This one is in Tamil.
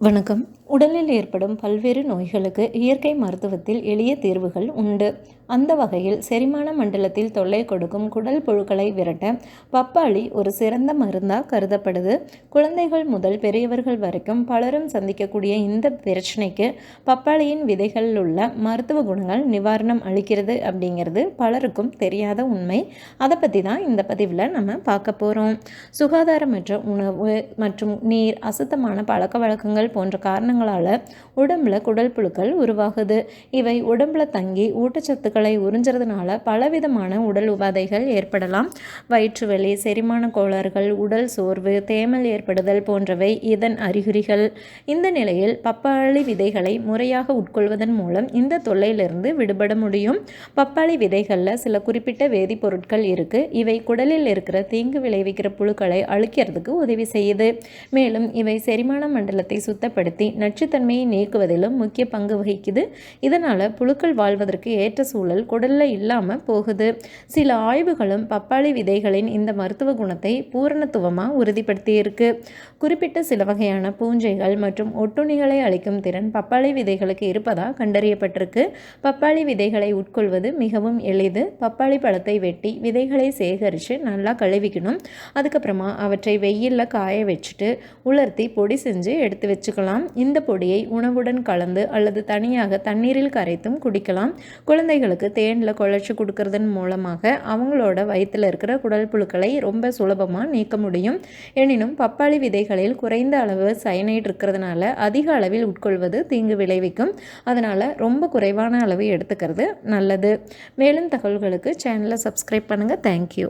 வணக்கம். உடலில் ஏற்படும் பல்வேறு நோய்களுக்கு இயற்கை மருத்துவத்தில் எளிய தீர்வுகள் உண்டு. அந்த வகையில் செரிமான மண்டலத்தில் தொல்லை கொடுக்கும் குடல் புழுக்களை விரட்ட பப்பாளி ஒரு சிறந்த மருந்தாக கருதப்படுது. குழந்தைகள் முதல் பெரியவர்கள் வரைக்கும் பலரும் சந்திக்கக்கூடிய இந்த பிரச்சனைக்கு பப்பாளியின் விதைகளில் உள்ள மருத்துவ குணங்கள் நிவாரணம் அளிக்கிறது அப்படிங்கிறது பலருக்கும் தெரியாத உண்மை. அதை பற்றி தான் இந்த பதிவில் நம்ம பார்க்க போகிறோம் சுகாதாரமற்ற உணவு மற்றும் நீர் அசுத்தமான பழக்க வழக்கங்கள் போன்ற காரணங்கள் காரணங்களால் உடம்புல குடல் புழுக்கள் உருவாகுது. இவை உடம்புல தங்கி ஊட்டச்சத்துக்களை உறிஞ்சுறதுனால பலவிதமான உடல் உபாதைகள் ஏற்படலாம். வயிற்று வலி செரிமான கோளாறுகள் உடல் சோர்வு தேமல் ஏற்படுதல் போன்றவை இதன் அறிகுறிகள். இந்த நிலையில் பப்பாளி விதைகளை முறையாக உட்கொள்வதன் மூலம் இந்த தொல்லையிலிருந்து விடுபட முடியும். பப்பாளி விதைகளில் சில குறிப்பிட்ட வேதிப்பொருட்கள் இருக்குது இவை குடலில் இருக்கிற தீங்கு விளைவிக்கிற புழுக்களை அழிக்கிறதுக்கு உதவி செய்யுது. மேலும் இவை செரிமான மண்டலத்தை சுத்தப்படுத்தி நச்சுத்தன்மையை நீக்குவதிலும் முக்கிய பங்கு வகிக்குது. இதனால் புழுக்கள் வாழ்வதற்கு ஏற்ற சூழல் குடலில் இல்லாமல் போகுது. சில ஆய்வுகளும் பப்பாளி விதைகளின் இந்த மருத்துவ குணத்தை பூரணத்துவமாக உறுதிப்படுத்தி இருக்கு குறிப்பிட்ட சில வகையான பூஞ்சைகள் மற்றும் ஒட்டுணிகளை அளிக்கும் திறன் பப்பாளி விதைகளுக்கு இருப்பதாக கண்டறியப்பட்டிருக்கு. பப்பாளி விதைகளை உட்கொள்வது மிகவும் எளிது. பப்பாளி பழத்தை வெட்டி விதைகளை சேகரித்து நல்லா கழுவிக்கணும். அதுக்கப்புறமா அவற்றை வெயிலில் காய வச்சுட்டு உலர்த்தி பொடி செஞ்சு எடுத்து வச்சுக்கலாம். இந்த பொடியை உணவுடன் கலந்து அல்லது தனியாக தண்ணீரில் கரைத்தும் குடிக்கலாம். குழந்தைகளுக்கு தேனில் குழச்சி கொடுக்கறதன் மூலமாக அவங்களோட வயிற்றில் இருக்கிற குடல் புழுக்களை ரொம்ப சுலபமாக நீக்க முடியும். எனினும் பப்பாளி விதைகளில் குறைந்த அளவு சயனைட் இருக்கிறதுனால அதிக அளவில் உட்கொள்வது தீங்கு விளைவிக்கும். அதனால் ரொம்ப குறைவான அளவு எடுத்துக்கிறது நல்லது. மேலும் தகவல்களுக்கு சேனலை சப்ஸ்கிரைப் பண்ணுங்கள் தேங்க்யூ